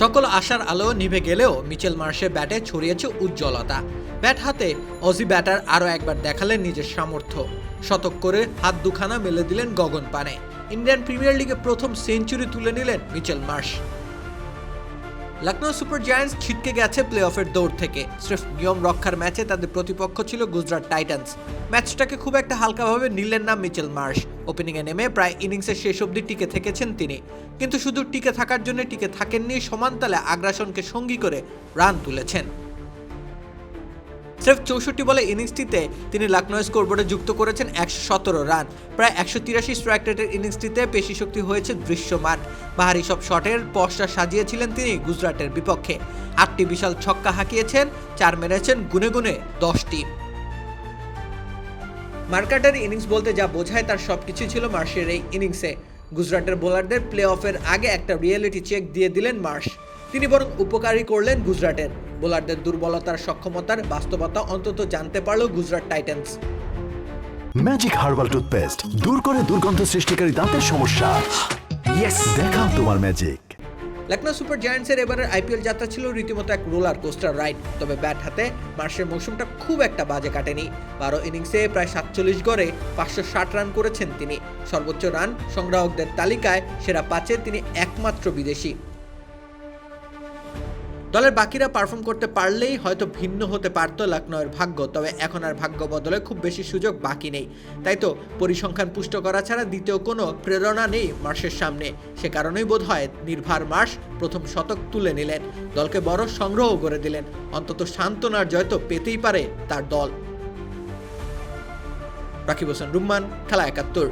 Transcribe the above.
সকল আশার আলো নিভে গেলেও মিচেল মার্শে ব্যাটে ছড়িয়েছে উজ্জ্বলতা। ব্যাট হাতে অজি ব্যাটার আরও একবার দেখালেন নিজের সামর্থ্য। শতক করে হাত দুখানা মেলে দিলেন গগন পানে ইন্ডিয়ান প্রিমিয়ার লিগে প্রথম সেঞ্চুরি তুলে নিলেন Mitchell Marsh. Lucknow super giants ছিটকে গেছে প্লে অফের দৌড় থেকে। স্রেফ নিয়ম রক্ষার ম্যাচে তাদের প্রতিপক্ষ ছিল গুজরাট টাইটান্স। ম্যাচটাকে খুব একটা হালকাভাবে নিলেন না মিচেল মার্শ। ওপেনিংয়ে নেমে প্রায় ইনিংসের শেষ অবধি টিকে থেকেছেন তিনি। কিন্তু শুধু টিকে থাকার জন্য টিকে থাকেননি, সমানতালে আগ্রাসনকে সঙ্গী করে রান তুলেছেন। স্রেফ চৌষট্টি বলে ইনিংসটিতে তিনি লখনৌ স্কোরবোর্ডে যুক্ত করেছেন একশো সতেরো রান। প্রায় একশো তিরাশি স্ট্রাইক রেটের ইনিংসটিতে পেশি শক্তি হয়েছে দৃশ্যমান। বাহারি সব শটের পশ্চা সাজিয়েছিলেন তিনি গুজরাটের বিপক্ষে। আটটি বিশাল ছক্কা হাঁকিয়েছেন, চার মেরেছেন, গুনে গুনে দশটি। মার্কাটার ইনিংস বলতে যা বোঝায় তার সবকিছু ছিল মার্শের এই ইনিংসে। গুজরাটের বোলারদের প্লে অফের আগে একটা রিয়েলিটি চেক দিয়ে দিলেন মার্শ। তিনি বরং উপকারী করলেন গুজরাটের। বোলারদের দুর্বলতার সক্ষমতার বাস্তবতা অন্তত জানতে পারল Gujarat titans. Magic herbal toothpaste দূর করে দুর্গন্ধ সৃষ্টিকারী দাঁতের সমস্যা। ইয়েস দেখাও তোমার ম্যাজিক লখনৌ সুপার জায়ান্টসের এবারের আইপিএল যাত্রা ছিল রীতিমতো এক রোলার কোস্টার রাইড তবে ব্যাট হাতে মার্শের মৌসুমটা খুব একটা বাজে কাটেনি। বারো ইনিংসে প্রায় সাতচল্লিশ গড়ে পাঁচশো ষাট রান করেছেন তিনি। সর্বোচ্চ রান সংগ্রাহকদের তালিকায় সেরা পাঁচে তিনি একমাত্র বিদেশি। দলের বাকিরা পারফর্ম করতে পারলেই হয়তো ভিন্ন হতে পারত লখনৌয়ের ভাগ্য, তবে এখন আর ভাগ্য বদলে খুব বেশি সুযোগ বাকি নেই। তাই তো পরিসংখ্যান পুষ্ট করা ছাড়া দ্বিতীয় কোনো প্রেরণা নেই মার্শের সামনে। সে কারণেই বোধ হয় নির্ভার মার্শ প্রথম শতক তুলে নিলেন। দলকে বড় সংগ্রহ করে দিলেন। অন্তত সান্ত্বনার জয় তো পেতেই পারে তার দল। রাকিব হোসেন, রুম্মান, খেলা একাত্তর।